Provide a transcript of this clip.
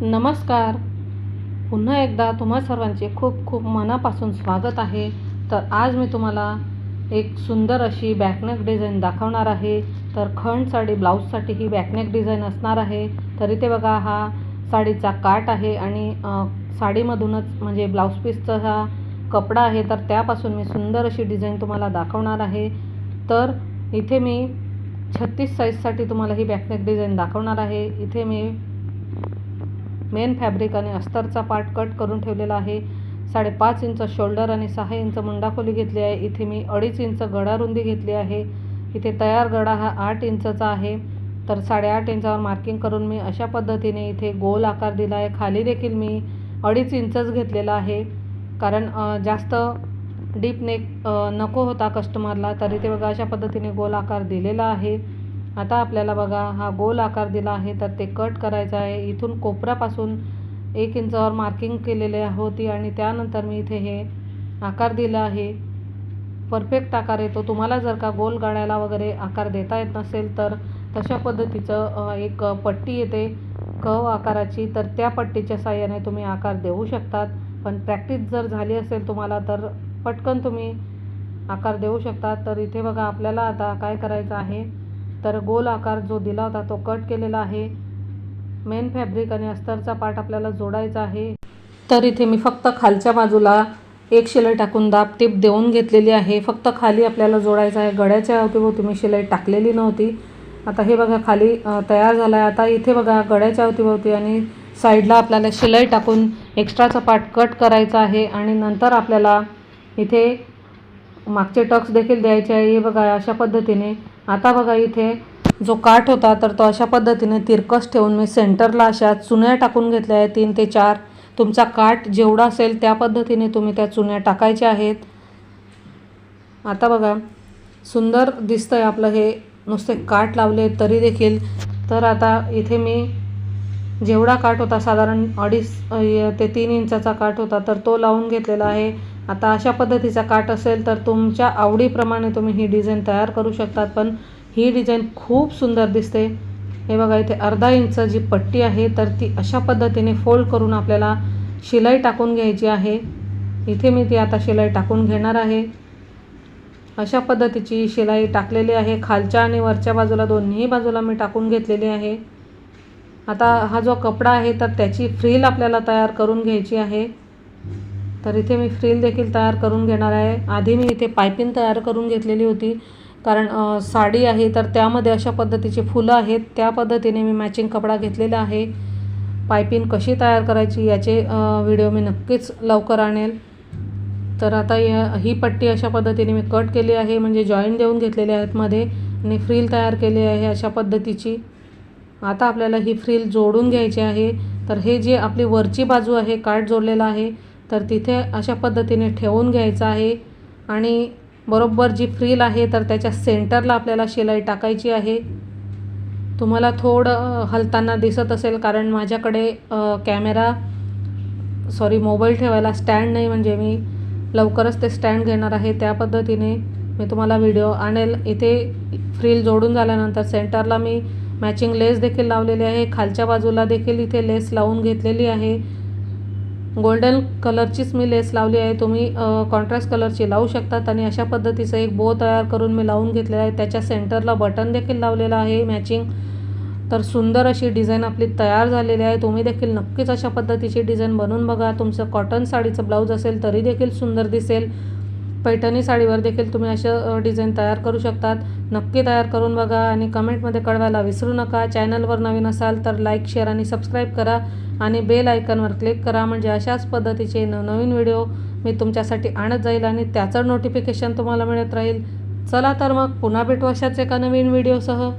नमस्कार. पुन्हा एकदा तुम्हा सर्वांचे खूप खूप मनापासून स्वागत आहे. तर आज मी तुम्हाला एक सुंदर अशी बॅकनेक डिझाईन दाखवणार आहे. तर खंड साडी ब्लाऊजसाठी ही बॅकनेक डिझाईन असणार आहे. तर इथे बघा हा साडीचा काट आहे आणि साडीमधूनच म्हणजे ब्लाऊज पीसचा हा कपडा आहे. तर त्यापासून मी सुंदर अशी डिझाईन तुम्हाला दाखवणार आहे. तर इथे मी छत्तीस साईजसाठी तुम्हाला ही बॅकनेक डिझाईन दाखवणार आहे. इथे मी मेन फॅब्रिक आणि अस्तरचा पार्ट कट करून ठेवलेला आहे. साडेपाच इंच शोल्डर आणि सहा इंच मुंडाखोली घेतली आहे. इथे मी अडीच इंच गडा रुंदी घेतली आहे. इथे तयार गडा हा आठ इंचचा आहे. तर साडेआठ इंचावर मार्किंग करून मी अशा पद्धतीने इथे गोल आकार दिला आहे. खाली देखील मी अडीच इंचच घेतलेला आहे. कारण जास्त डीप नेक नको होता कस्टमरला. तर इथे बघा अशा पद्धतीने गोल आकार दिलेला आहे. आता आपल्याला बघा हा गोल आकार दिला आहे तर ते कट करायचं आहे. इथून कोपऱ्यापासून एक इंचावर मार्किंग केलेले होती आणि त्यानंतर मी इथे हे आकार दिला आहे. परफेक्ट आकार येतो तुम्हाला जर का गोल गाण्याला वगैरे आकार देता येत नसेल तर तशा पद्धतीचं एक पट्टी येते. कव आकाराची तर त्या पट्टीच्या साह्याने तुम्ही आकार देऊ शकतात. पण प्रॅक्टिस जर झाली असेल तुम्हाला तर पटकन तुम्ही आकार देऊ शकतात. तर इथे बघा आपल्याला आता काय करायचं आहे? तर गोल आकार जो दिला होता तो कट केलेला आहे. मेन फॅब्रिक आणि अस्तरचा पार्ट आपल्याला जोडायचा आहे. तर इथे मी फक्त खालच्या बाजूला एक शिलाई टाकून दाब टीप देऊन घेतलेली आहे. फक्त खाली आपल्याला जोडायचं आहे. गड्याच्या अवतीभोवती मी शिलाई टाकलेली नव्हती. आता हे बघा खाली तयार झाला आहे. आता इथे बघा गड्याच्या अवतीभोवती आणि साईडला आपल्याला शिलाई टाकून एक्स्ट्राचा पार्ट कट करायचा आहे. आणि नंतर आपल्याला इथे मागचे टक्स देखील द्यायचे आहे. हे बघा अशा पद्धतीने आता बघा इथे जो काठ होता तर तो अशा पद्धतीने तिरकस ठेवून मी सेंटरला अशा चुन्या टाकून घेतल्या आहेत तीन ते चार. तुमचा काठ जेवढा असेल त्या पद्धतीने तुम्ही त्या चुन्या टाकायच्या आहेत. आता बघा सुंदर दिसतं आहे आपलं हे नुसते काठ लावले तरी देखील. तर आता इथे मी जेवढा काठ होता साधारण अडीच ते तीन इंचाचा काठ होता तर तो लावून घेतलेला आहे. आता अशा पद्धतीचा काठ असेल तर तुमच्या आवडीप्रमाणे तुम्ही ही डिझाईन तयार करू शकतात. पण ही डिझाईन खूप सुंदर दिसते. हे बघा इथे अर्धा इंच जी पट्टी आहे तर ती अशा पद्धतीने फोल्ड करून आपल्याला शिलाई टाकून घ्यायची आहे. इथे मी ती आता शिलाई टाकून घेणार आहे. अशा पद्धतीची शिलाई टाकलेली आहे. खालच्या आणि वरच्या बाजूला दोन्ही बाजूला मी टाकून घेतलेली आहे. आता हा जो कपडा आहे तर त्याची फ्रील आपल्याला तयार करून घ्यायची आहे. तर इथे मी फ्रील देखील तयार करून घेणार आहे. आधी मी इथे पायपिंग तयार करून घेतलेली होती. कारण साडी आहे तर त्यामध्ये अशा पद्धतीची फुलं आहेत. त्या पद्धतीने मी मॅचिंग कपडा घेतलेला आहे. पायपिंग कशी तयार करायची याचे व्हिडिओ मी नक्कीच लवकर आणेल. तर आता या ही पट्टी अशा पद्धतीने मी कट केली आहे. म्हणजे जॉईंट देऊन घेतलेले आहेत मध्ये. आणि फ्रील तयार केली आहे अशा पद्धतीची. आता आपल्याला ही फ्रील जोडून घ्यायची आहे. तर हे जे आपली वरची बाजू आहे काठ जोडलेला आहे तर तिथे अशा पद्धतीने ठेवून घ्यायचं आहे. आणि बरोबर जी फ्रील आहे तर त्याच्या सेंटरला आपल्याला शिलाई टाकायची आहे. तुम्हाला थोडं हलताना दिसत असेल कारण माझ्याकडे कॅमेरा सॉरी मोबाईल ठेवायला स्टँड नाही म्हणजे मी लवकरच ते स्टँड घेणार आहे. त्या पद्धतीने मी तुम्हाला व्हिडिओ आणेल. इथे फ्रील जोडून झाल्यानंतर सेंटरला मी मॅचिंग लेस देखील लावलेली आहे. खालच्या बाजूला देखील इथे लेस लावून घेतलेली आहे. गोल्डन कलरचीच मी लेस लावली आहे. तुम्ही कॉन्ट्रास्ट कलरची लावू शकतात आणि अशा पद्धतीचं एक बो तयार करून मी लावून घेतलेला आहे. त्याच्या सेंटरला बटन देखील लावलेलं आहे. मॅचिंग तर सुंदर अशी डिझाईन आपली तयार झालेली आहे. तुम्ही देखील नक्कीच अशा पद्धतीची डिझाईन बनवून बघा. तुमचं कॉटन साडीचं ब्लाऊज असेल तरी देखील सुंदर दिसेल. पैठणी साडीवर देखील तुम्ही अशा डिझाईन तयार करू शकतात. नक्की तयार करून बघा आणि कमेंटमध्ये कळवायला विसरू नका. चॅनलवर नवीन असाल तर लाईक शेअर आणि सबस्क्राईब करा आणि बेल आयकनवर क्लिक करा. म्हणजे अशाच पद्धतीचे नवनवीन व्हिडिओ मी तुमच्यासाठी आणत जाईल आणि त्याचं नोटिफिकेशन तुम्हाला मिळत राहील. चला तर मग पुन्हा भेटू अशाच एका नवीन व्हिडिओसह